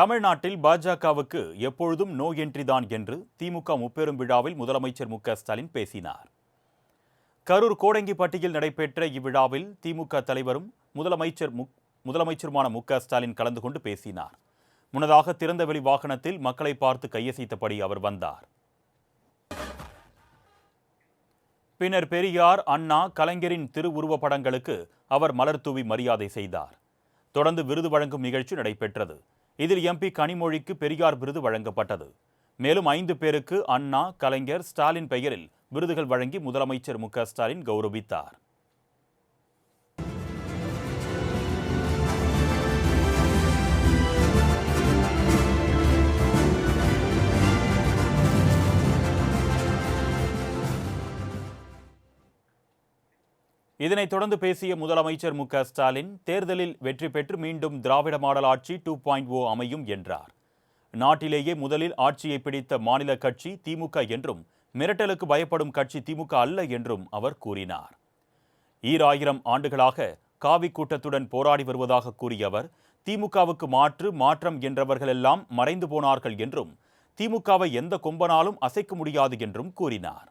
தமிழ்நாட்டில் பாஜகவுக்கு எப்பொழுதும் நோ என்ட்ரி தான் என்று திமுக முப்பெரும் விழாவில் முதலமைச்சர் மு ஸ்டாலின் பேசினார். கரூர் கோடங்கிப்பட்டியில் நடைபெற்ற இவ்விழாவில் திமுக தலைவரும் முதலமைச்சர் மு முதலமைச்சருமான மு ஸ்டாலின் கலந்து கொண்டு பேசினார். முன்னதாக திறந்தவெளி வாகனத்தில் மக்களை பார்த்து கையசைத்தபடி அவர் வந்தார். பின்னர் பெரியார் அண்ணா கலைஞரின் திருவுருவப் படங்களுக்கு அவர் மலர் தூவி மரியாதை செய்தார். தொடர்ந்து விருது வழங்கும் நிகழ்ச்சி நடைபெற்றது. இதில் எம்பி கனிமொழிக்கு பெரியார் விருது வழங்கப்பட்டது. மேலும் ஐந்து பேருக்கு அண்ணா கலைஞர் ஸ்டாலின் பெயரில் விருதுகள் வழங்கி முதலமைச்சர் மு க ஸ்டாலின் கௌரவித்தார். இதனைத் தொடர்ந்து பேசிய முதலமைச்சர் மு ஸ்டாலின் தேர்தலில் வெற்றி பெற்று மீண்டும் திராவிட மாடல் ஆட்சி டூ பாயிண்ட் ஓ அமையும் என்றார். நாட்டிலேயே முதலில் ஆட்சியை பிடித்த மாநில கட்சி திமுக என்றும் மிரட்டலுக்கு பயப்படும் கட்சி திமுக அல்ல என்றும் அவர் கூறினார். ஈராயிரம் ஆண்டுகளாக காவி கூட்டத்துடன் போராடி வருவதாக கூறிய அவர் திமுகவுக்கு மாற்று மாற்றம் என்றவர்களெல்லாம் மறைந்து போனார்கள் என்றும் திமுகவை எந்த கொம்பனாலும் அசைக்க முடியாது என்றும் கூறினார்.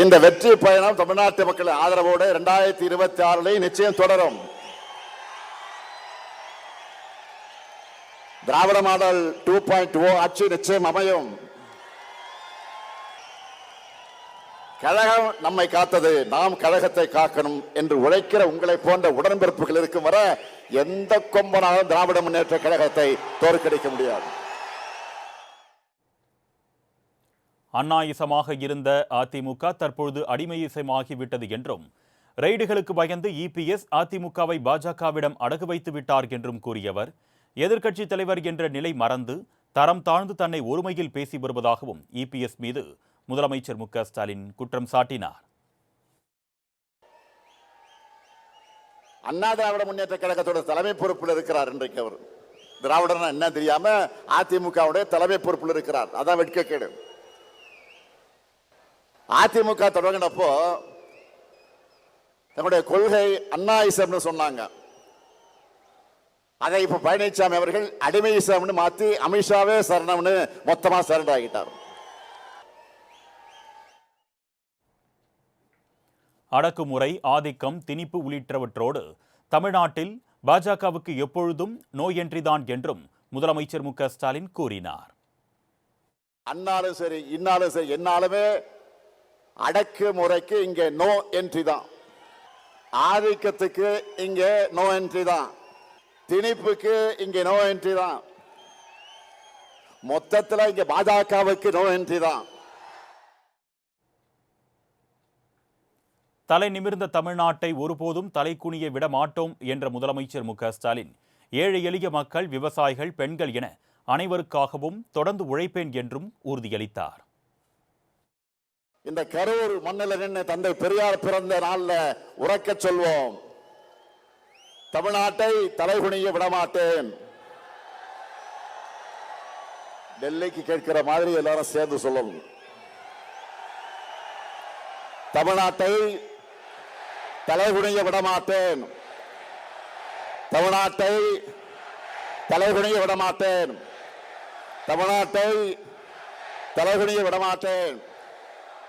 இந்த வெற்றி பயணம் தமிழ்நாட்டு மக்கள் ஆதரவோடு இரண்டாயிரத்தி இருபத்தி ஆறுல நிச்சயம் தொடரும். Dravida model two point O ஆட்சி நிச்சயம் அமையும். கழகம் நம்மை காத்தது நாம் கழகத்தை காக்கணும் என்று உழைக்கிற உங்களை போன்ற உடன்பிறப்புகள் இருக்கும் வர எந்த கொம்பனாலும் திராவிட முன்னேற்ற கழகத்தை தோற்கடிக்க முடியாது. அண்ணாயிசமாக இருந்த அதிமுக தற்பொழுது அடிமையிசமாகிவிட்டது என்றும் ரெய்டுகளுக்கு பயந்து இபிஎஸ் அதிமுகவை பாஜகவிடம் அடகு வைத்து விட்டார் என்றும் கூறியவர் எதிர்க்கட்சித் தலைவர் என்ற நிலை மறந்து தரம் தாழ்ந்து தன்னை ஒருமையில் பேசி வருவதாகவும் இபிஎஸ் மீது முதலமைச்சர் மு ஸ்டாலின் குற்றம் சாட்டினார். அண்ணா திராவிட முன்னேற்ற கழகத்தோட தலைமை பொறுப்பில் இருக்கிறார் இன்றைக்கு அவர். திராவிடர்னா என்ன தெரியாம அதிமுகவுடைய தலைமை பொறுப்பில் இருக்கிறார். அதான் வெட்கக்கேடு. அதிமுக தொடங்கினப்போ தன்னுடைய கொள்கை அண்ணாயிசம்னு சொன்னாங்க. அதை இப்ப பழனிசாமி அவர்கள் அடிமையிசம்னு மாத்தி அமித்ஷாவே சரணம்னு மொத்தமா சரண்டர் ஆகிட்டார். அடக்குமுறை ஆதிக்கம் திணிப்பு உள்ளிட்டவற்றோடு தமிழ்நாட்டில் பாஜகவுக்கு எப்பொழுதும் நோ என்ட்ரிதான் என்றும் முதலமைச்சர் மு க ஸ்டாலின் கூறினார். அண்ணாலும் சரி இன்னாலும் சரி என்னாலுமே அடக்கு முறைக்கு இங்கே நோ என்ட்ரி தான். ஆதிக்கத்துக்கு இங்கே நோ என்ட்ரி தான். திணிப்புக்கு இங்கே நோ என்ட்ரி தான். மொத்தத்தில் இங்கே பாஜகவுக்கு நோ என்ட்ரி தான். தலை நிமிர்ந்த தமிழ்நாட்டை ஒருபோதும் தலை விட மாட்டோம் என்ற முதலமைச்சர் மு ஸ்டாலின். ஏழை எளிய மக்கள் விவசாயிகள் பெண்கள் என அனைவருக்காகவும் தொடர்ந்து உழைப்பேன் என்றும் உறுதியளித்தார். இந்த கரூர் மண்ணில் நின்று தந்தை பெரியார் பிறந்த நாளில் உறக்க சொல்வோம். தமிழ்நாட்டை தலைகுனிய விடமாட்டேன். டெல்லிக்கு கேட்கிற மாதிரி எல்லாரும் சேர்ந்து சொல்லணும். தமிழ்நாட்டை தலைகுனிய விடமாட்டேன். தமிழ்நாட்டை தலைகுனிய விடமாட்டேன். தமிழ்நாட்டை தலைகுனிய விடமாட்டேன்.